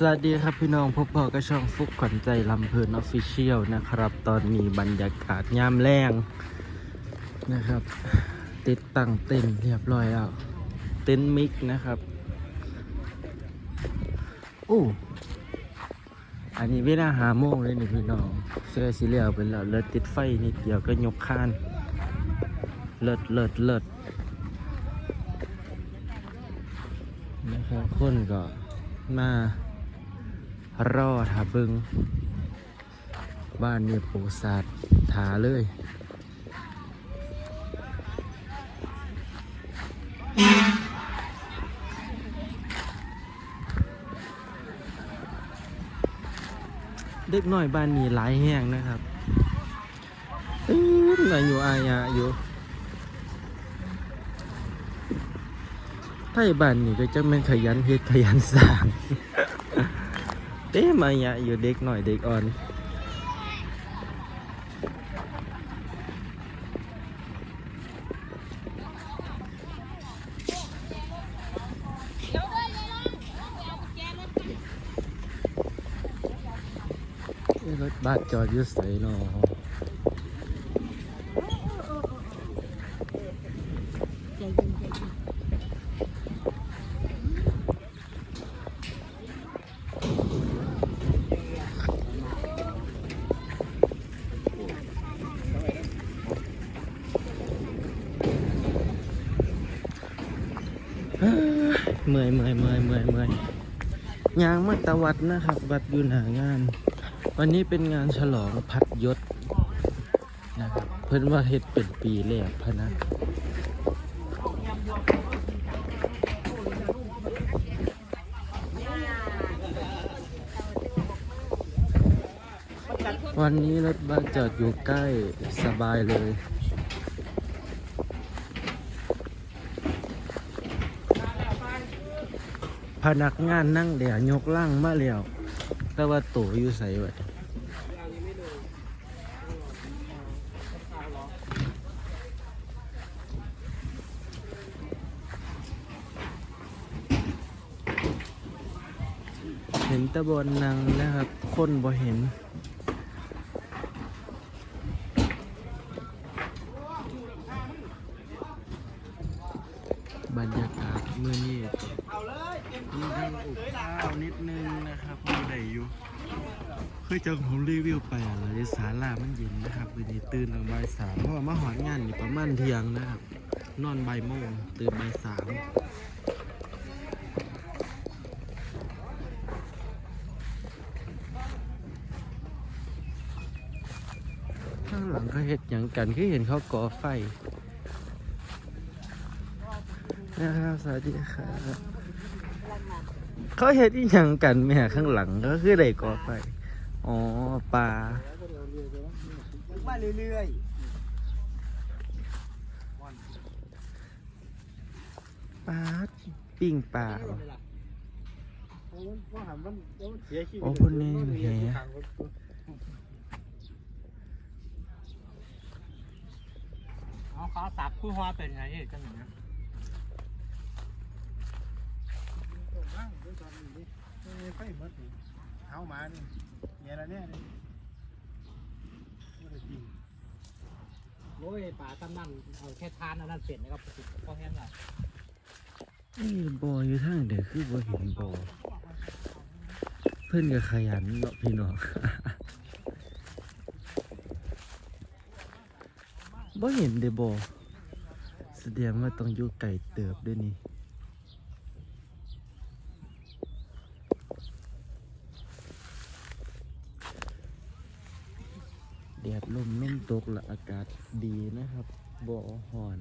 สวัสดีครับพี่น้องพบพอกับช่องฟุกขวัญใจลำเพลินออฟฟิเชียลนะครับ ตอนนี้บรรยากาศยามแรงนะครับ ติดตั้งเต็นเรียบร้อยแล้ว เต็นมิกนะครับโอ้อันนี้เวลาหาโมงเลยนี่พี่น้องเสื้อสีเหลืองเป็นแล้วเลิศติดไฟนิดเดียวก็ยกข้าน เลิศเลิศเลิศนะครับคนก็มา รอถาเบิงบ้านเนี่ยปูสาดถาเลยเด็กน้อยบ้านนี้หลายแห้งนะครับอื้อหนอยอยู่อายะอยู่ไทยบ้านนี้ก็จะเป็นขยันเฮ็ดขยันสร้าง เต้มาเนี่ยอยู่เด็กหน่อยเด็กอ่อน รถบัสจอดอยู่ใส่นอ เมื่อยเมื่อยเมื่อยเมื่อยเมื่อยยางมาตวัดนะครับ วัดอยู่หนางาน วันนี้เป็นงานฉลองพัดยศนะครับ เพิ่นว่าเฮ็ดเป็นปีแรกพะนะวันนี้รถบัสจอดอยู่ใกล้สบายเลย พนักงานนั่งเดี๋ยวยกล่างมาแล้วแต่ว่าตัวอยู่ใส่ไว้เห็นตะบนนังนะครับ คนบ่เห็นบรรยากาศเมื่อนี้ มีทางอุบข้าวนิดนึงนะครับมีได้อยู่เคยเจอผมรีวิวไปอะไรสาลามันเย็นนะครับวันนี้ตื่นตอนบ่ายสามเพราะว่ามาหอนงานนี่ประมาณเที่ยงนะครับ นอนบ่ายโมงตื่นบ่ายสามข้างหลังเขาเห็ดอย่างกันคือเห็นเขาก่อไฟนะครับสวัสดีครับ เขาเห็ดอีหยังกันแม่ข้างหลังก็คือได้ก่อไฟอ๋อปลามาเรื่อยปลาปิ้งปลาๆว่าหามันเสียชีวิตโอ้คนนี้แหเอาขาสับคู่ฮอเป็นไงกันอ ย่างเงี้ยไฟหมดนี่เอามานี่เนี่ยละเนี่ยนี่โอ้ยป่าตำนั่นเอาแค่ทานอันนั้นเสร็จนะครับพอแห้งละนี่บออยู่ทางเดี๋ยวคือบ่เห็นบอเพื่อนก็ขยันเนาะพี่น้องบ่เห็นเดี๋ยวบอแสดงว่าต้องอยู่ไก่เติบด้วยนี่ ดดลมนุ่มตกและอากาศดีนะครับบ่อห่อน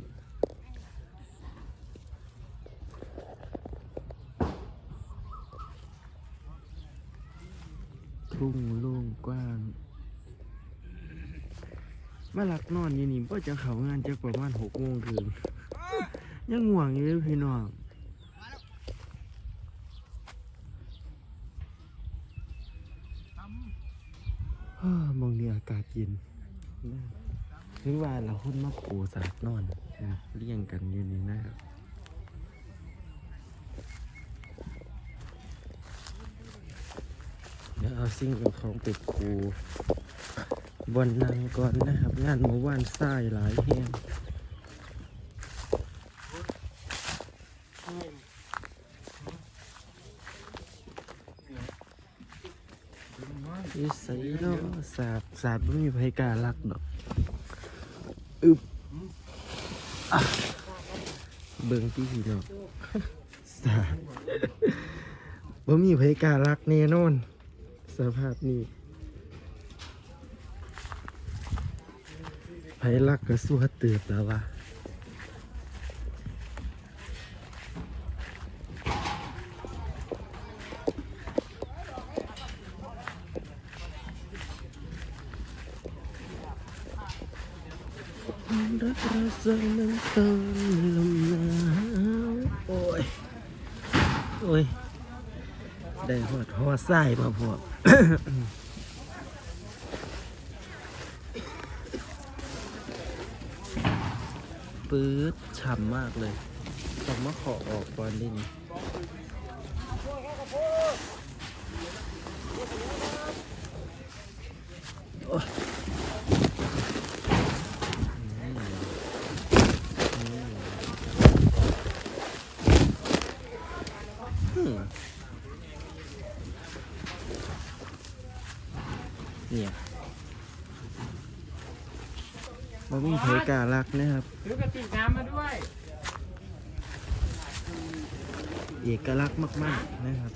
ทุ่งโล่งกว้าง มาหลักนอนอยู่นี่พ่จะเขางานจะประมาณหกโมงคืนยังง่วงอยู่พี่น้อง มองนี่อากาศเย็นถึงว่าเราคนมาปูสาดนอนนะเลี่ยงกันอยู่นี่นะครับเอาสิ่งของไปคูบนนังก่อนนะครับ งานเมื่อวานทรายหลายแห่งอีใสาดสาดไม่มีใครกล้ารักดอกอึบเบิ่งที่พี่น้องสาดบ่มีใครกล้ารักแน่นอน สภาพนี้ไผรักก็สู้เตือบแล้ววะ รักเราสักน้ำตาลมหนาวโอ้ย โอ้ย ได้หอดหอดไส้มาพวกปื๊ดฉ่ำมากเลย ต้องมาขอออกก่อนดินี่โอ้ยอืมอืม เนี่ย บ่มีเผยกล้ารักนะครับ ถือกระติกน้ำมาด้วยเอกลักษณ์มาก ๆ นะครับ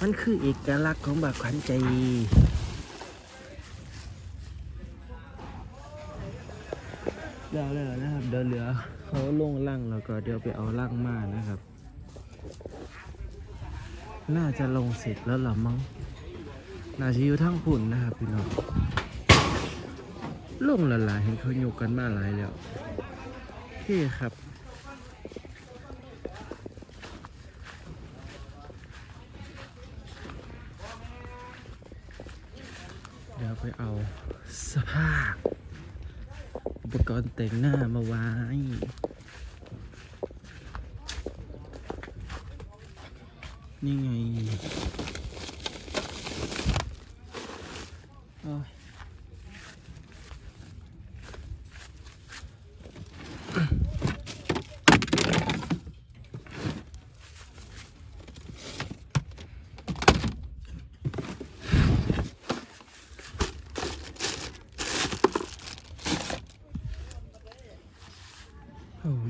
มันคือเอกลักษณ์ของบักขวัญใจ เดี๋ยวเลยนะครับ เดี๋ยวเหลือเขาลงล่างแล้วก็เดี๋ยวไปเอาล่างมานะครับ น่าจะลงเสร็จแล้วเหรอมั้ง น่าจะอยู่ทั้งปุ่นนะครับพี่น้อง ลงละลายเห็นเขาโยกกันมาหลายแล้วโอเคครับเดี๋ยวไปเอาเสภาพอุปกรณ์แต่งหน้ามาไว้นี่ไงโอ้ย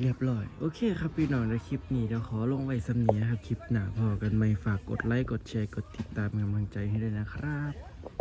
เรียบร้อย โอเคครับพี่น้องในคลิปนี้เดี๋ยวขอลงไว้สำเนียครับ คลิปหน้าพอกันไหมฝากกดไลค์ กดแชร์ กดติดตามกำลังใจให้ด้วยนะครับ